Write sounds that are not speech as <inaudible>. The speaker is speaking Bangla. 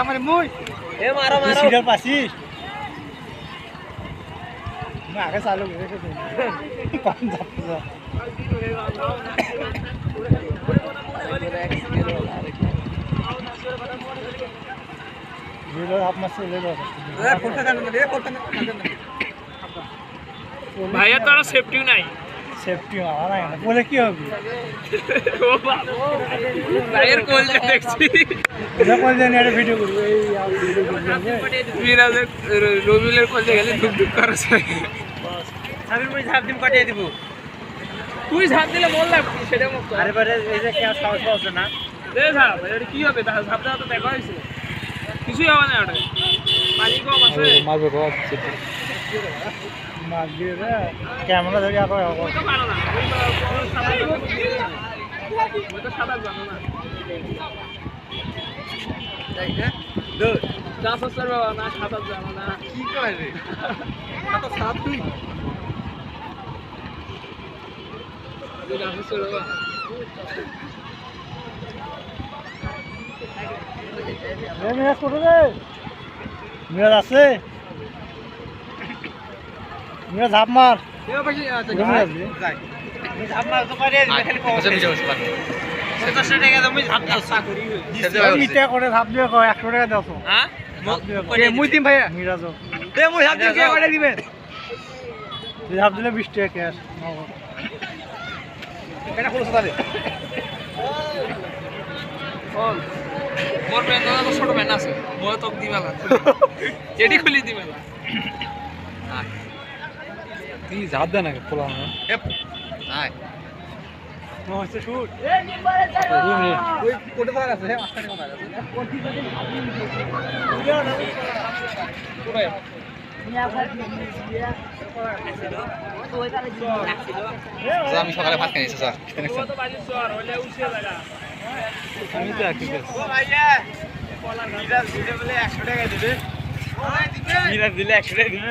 আমার মুই। এ মারো মারো। সিরিয়াল পাছিস আগে চালু করে <laughs> ভাইয়া তো আর সেফটিও নাই। সেফটি মারা নাই বলে কি হবে? ভাইয়ের কোলটা দেখছি। এটা করে জানি একটা ভিডিও করব। এই ভিডিও করব মিরাজের রবিউলের কোলে গেলে ধুক ধুক করেছে আমি মই ঝাপ দিম কাটিয়ে দিব। তুই ঝাঁপ দিলে মন লাগবে সেটা মুক্ত। আরে বারে এই যে কেউ সাহস পাচ্ছে না। দে ঝাঁপ এটা কি হবে? ঝাঁপ দেওয়া তো দেখা হয়েছে। কিছুই হবে না ওটা। পানি কম আছে। মারবে কো মার দিয়ে রে ক্যামেরা ধরে আবার ওই তো পারো না ওই তো জানো না। ওই তো সাঁতার জানো না বাবা না সাঁতার জানো না। কি কয় রে কত সাত তুই তুই ডান্স বাবা এ কোথায় রে। মিরাজ আছে? মিরাজ ঝাপ মার। মিরাজ? ওই করে। ঝাপ দিয়ে কয় একশো টাকা দাও তো। হ্যাঁ? মুই দিম ভাইয়া। মিরাজও মুই ঝাঁপ দিয়ে কে করে দিবেন তুই ঝাপ দিলে বিশ টাকা ক্যাশ এটা খুলছ তাহলে? বল। মোর প্যান্ট তো ছোট প্যান্ট আছে। তোক দিবা দিবেলা এটি খুলি দিবেলা তুই ঝাপ দে না খোলা না আয় হচ্ছে শুট ওই কোটে থাকা আছে হ্যাঁ মাস্টারে কথা আছে কোথায় আমি সকালে ভাত খাইছি স্যার। আমি তো একটু 100 টাকা দিবে। দিলে একশো টাকা দিবে।